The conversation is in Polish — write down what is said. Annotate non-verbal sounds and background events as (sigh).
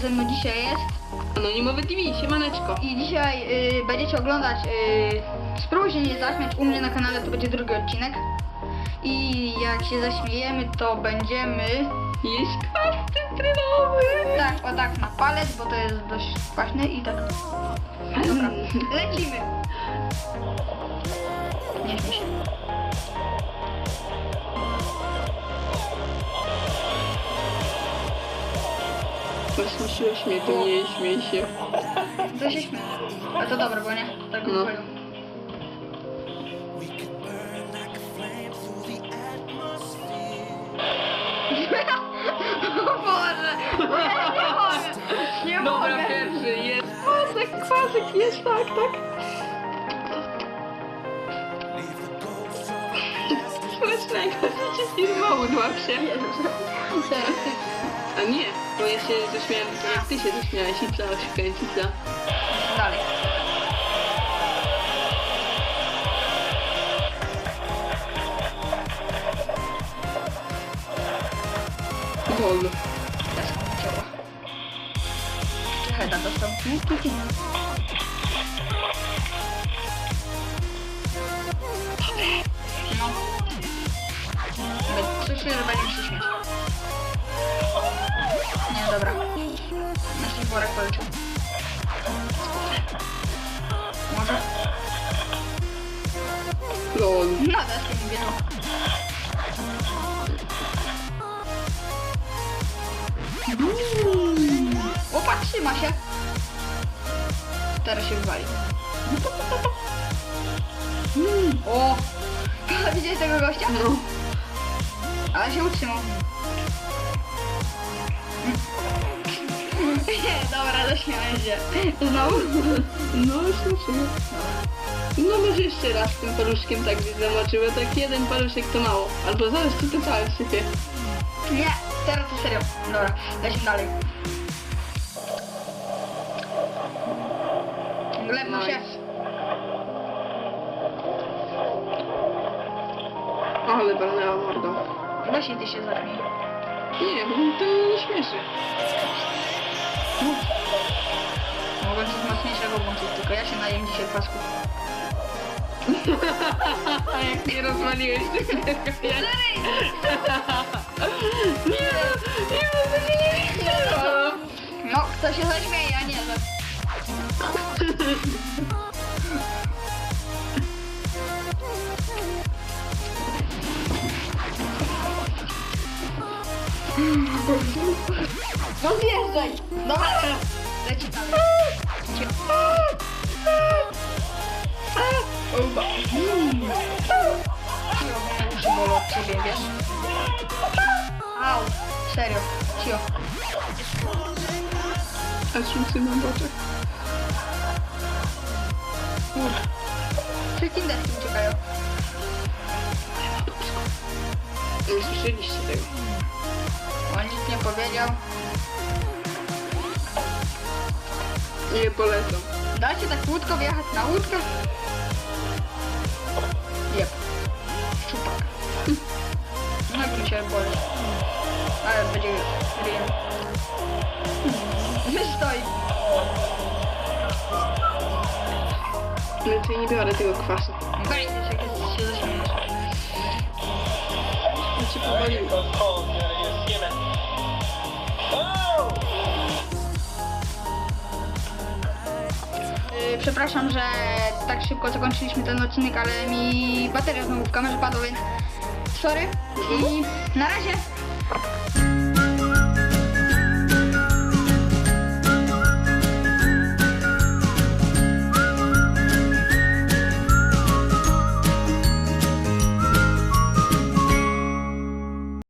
ze mną dzisiaj jest Anonimowy TV, siemaneczko. i dzisiaj y, będziecie oglądać y, Spróbuj się nie zaśmiać, u mnie na kanale to będzie drugi odcinek. I jak się zaśmiejemy to będziemy Jeść kwas cytrynowy. tak, o tak na palec, bo to jest dość kwaśne i tak. Dobra, lecimy. Nie śmiej się Rozśmieszyłeś mnie, to nie śmiej się. To się śmieje A to dobre, bo nie? Tak No. (laughs) Boże! Nie mogę! Nie Dobra, mogę! pierwszy jest kwasek, kwasek jest, tak, tak. Smacznego, życie filmowo dłapsie. Teraz ty. A nie, bo ja się zaśmiałem, jak ty się zaśmiałeś i co, kręcica. Dalej. Gol. Teraz ciało. Czy Heda dostał? No. Be- Czuję, że będzie się śmiać. Nie, dobra. Nasz worek polecił. Może? Lol. No, deskę nie bierą. Opa, trzyma się. Teraz się wywali. O! (laughs) Widziałeś tego gościa? No. Ale się utrzymał. Dobra, zaśmiałem się. Znowu? No, słyszę. No może jeszcze raz tym paluszkiem tak byś zamoczył, bo tak jeden paluszek to mało. Albo zaraz ci to całe sypie. Nie, teraz to serio. Dobra, lecimy dalej. Glebno się. Ale walnęła mordą. Właśnie ty się zaśmiej. Nie, bo mi to nie śmieszy. Mogłem coś mocniejszego włączyć, tylko ja się najem dzisiaj pasku. Jak nie rozwaliłeś tego ja... Nie, nie, bo to nie widziałam. No, kto się zaśmieje, a nie, że... No zjeżdżaj! Dobra, leci. Uszy bolą od ciebie, wiesz? Au, serio, cio. A szumsy mam w oczach. Czy kinderki uciekają? Nie słyszeliście tego. On nic nie powiedział. Nie polecam. Dajcie tak łódko wjechać na łódkę. Jep. Szczupak. (laughs) No jak mi się boli. Ale będzie ryjem. (laughs) Wystoi. Więcej nie biorę tego kwasu. Przepraszam, że tak szybko zakończyliśmy ten odcinek, ale mi bateria znowu w kamerze padła, więc sorry. I na razie.